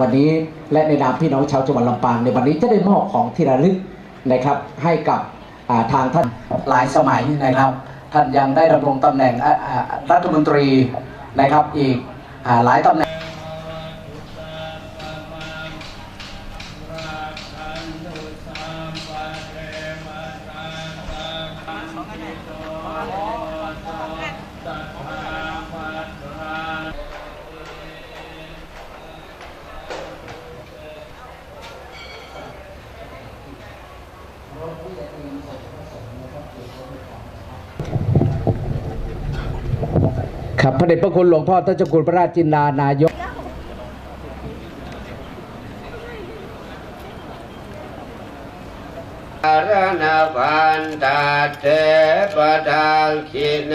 วันนี้ และในนามพี่น้องชาวจังหวัดลำปางในวันนี้จะได้มอบของที่ระลึกนะครับให้กับทางท่านหลายสมัยนะครับ ท่านยังได้ดำรงตำแหน่งรัฐมนตรีนะครับอีกหลายตำแหน่ง ครับพระเดชพระคุณหลวงพ่อท่านเจ้าคุณพระราชจินดานายกอารณาพันตาเทปดังคิเน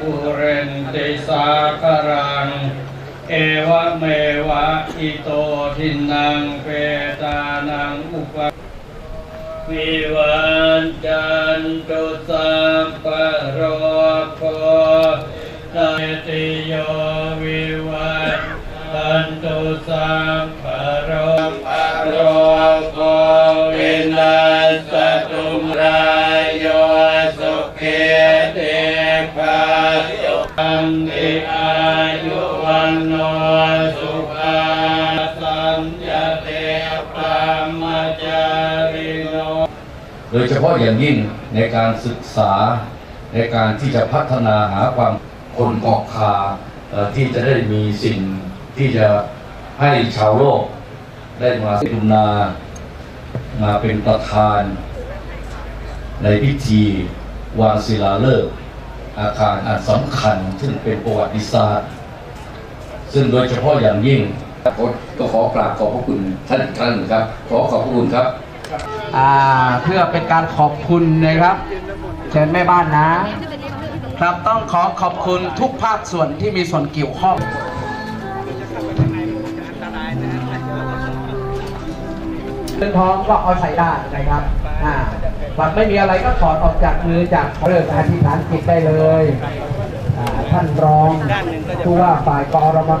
ปุเรนติสาครัง เอวะเมวะอิโตทินังเปตานังอุปวิวันจันตุสัมปะโรโคตติโย ยเฉพาะอย่างยิ่งในการศึกษาในการที่จะพัฒนาหาความคนกาะคาเอ่อที่จะได้มีสิ่งที่จะให้ชาวโลก ได้มาดุนามาเป็นประธาน ในพิธีวางศิลาฤกษ์อาคารอันสำคัญ ซึ่งเป็นประวัติศาสตร์ ซึ่งโดยเฉพาะอย่างยิ่งก็ขอกราบขอบพระคุณท่านอีกครั้งหนึ่งครับ ขอขอบพระคุณครับ เพื่อเป็นการขอบคุณนะครับ เชิญแม่บ้านนะ ครับต้องขอขอบคุณทุกภาคส่วนที่มีส่วนเกี่ยวข้องเงินทองก็เอาใส่ได้นะครับอ่าบัตรไม่มีอะไรก็ถอดออกจากมือจากเรื่องอธิษฐานจิตได้เลยท่านรองผู้ว่าฝ่ายกอรมน